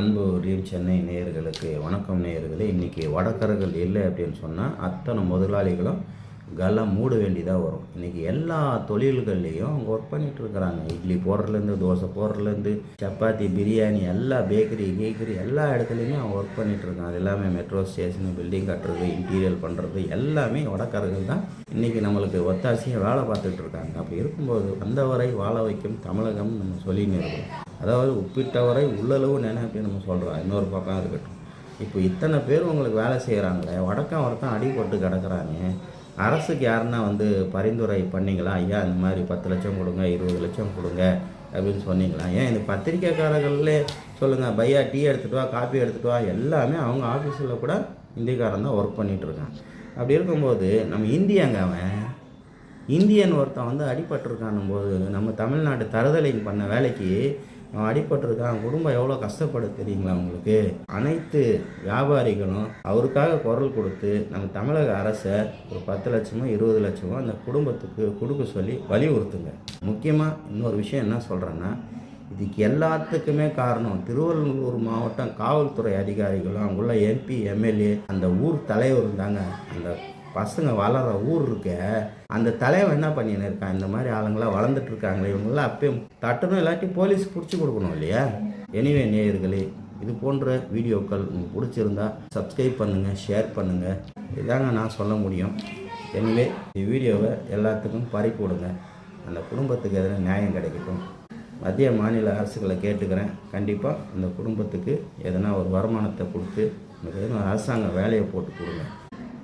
அன்பு ரீம் சென்னை நேயர்களுக்கு வணக்கம் நேயர்களே. இன்றைக்கி வடக்கர்கள் இல்லை அப்படின்னு சொன்னால் அத்தனை முதலாளிகளும் கலம் மூட வேண்டியதாக வரும். இன்றைக்கி எல்லா தொழில்கள்லேயும் அவங்க ஒர்க் பண்ணிகிட்டு இருக்கிறாங்க. இட்லி போடுறதுலேருந்து தோசை போடுறதுலேருந்து சப்பாத்தி பிரியாணி எல்லா பேக்கரி கேக்கரி எல்லா இடத்துலையுமே அவங்க ஒர்க் பண்ணிகிட்ருக்காங்க இருக்காங்க. அது எல்லாமே மெட்ரோ ஸ்டேஷனு பில்டிங் கட்டுறது இன்டீரியர் பண்ணுறது எல்லாமே வடக்கர்கள் தான். இன்றைக்கி நம்மளுக்கு ஒத்தாசையாக வேலை பார்த்துட்ருக்காங்க அப்படி இருக்கும்போது வந்தவரை வாழ வைக்கும் தமிழகம் நம்ம சொல்லின்னு இருக்கோம். அதாவது ஒப்பிட்டவரை உள்ளளவு நினை நம்ம சொல்கிறோம் இன்னொரு பக்கம் இருக்கட்டும். இப்போ இத்தனை பேர் உங்களுக்கு வேலை செய்கிறாங்களே வடக்கம் ஒருத்தன் அடிபட்டு கிடக்குறாங்க. அரசுக்கு யாருன்னா வந்து பரிந்துரை பண்ணீங்களா? ஐயா இந்த மாதிரி பத்து லட்சம் கொடுங்க இருபது லட்சம் கொடுங்க அப்படின்னு சொன்னீங்களா? ஏன் இந்த பத்திரிக்கைக்காரர்களே சொல்லுங்கள் பையா டீ எடுத்துகிட்டு வா காஃபி எடுத்துகிட்டு வா எல்லாமே அவங்க ஆஃபீஸில் கூட இந்தியக்காரன் தான் ஒர்க் பண்ணிகிட்ருக்கான் அப்படி இருக்கும்போது நம்ம இந்தியாங்க அவன். இந்தியன் ஒருத்தன் வந்து அடிபட்டிருக்கானும் போது நம்ம தமிழ்நாடு தருதலைங்க பண்ண வேலைக்கு அடிபட்டிருக்கான் குடும்பம் எவ்வளோ கஷ்டப்படுது தெரியுங்களா உங்களுக்கு? அனைத்து வியாபாரிகளும் அவருக்காக குரல் கொடுத்து நம்ம தமிழக அரசை ஒரு பத்து லட்சமோ இருபது லட்சமோ அந்த குடும்பத்துக்கு கொடுக்க சொல்லி வலியுறுத்துங்க. முக்கியமாக இன்னொரு விஷயம் என்ன சொல்கிறேன்னா இதுக்கு எல்லாத்துக்குமே காரணம் திருவள்ளூர் மாவட்டம் காவல்துறை அதிகாரிகளும் அங்குள்ள எம்பி எம்எல்ஏ அந்த ஊர் தலைவர் தாங்க அந்த பசங்க வளர்கிற ஊர் இருக்க அந்த தலைவன் என்ன பண்ணின்னு இருக்கான்? இந்த மாதிரி ஆளுங்களாம் வளர்ந்துட்டு இருக்காங்களே இவங்களாம் அப்பயும் தட்டணும் இல்லாட்டி போலீஸ் பிடிச்சி கொடுக்கணும் இல்லையா? எனிவே நேயர்களே இது போன்ற வீடியோக்கள் உங்களுக்கு பிடிச்சிருந்தா சப்ஸ்கிரைப் பண்ணுங்கள் ஷேர் பண்ணுங்கள் இதாங்க நான் சொல்ல முடியும். எனிவே இந்த வீடியோவை எல்லாத்துக்கும் பறிப்பு விடுங்க அந்த குடும்பத்துக்கு எதிராக நியாயம் கிடைக்கட்டும். மத்திய மாநில அரசுகளை கேட்டுக்கிறேன். கண்டிப்பாக அந்த குடும்பத்துக்கு எதனா ஒரு வருமானத்தை கொடுத்து உங்களுக்கு எதனா அரசாங்க வேலையை போட்டு கொடுங்க.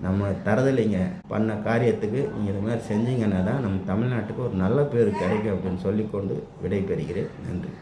நம்ம தரதில்லைங்க. பண்ண காரியத்துக்கு நீங்கள் இது மாதிரி செஞ்சீங்கன்னா தான் நம்ம தமிழ்நாட்டுக்கு ஒரு நல்ல பேர் கிடைக்கும் அப்படின்னு சொல்லிக்கொண்டு விடைபெறுகிறேன். நன்றி.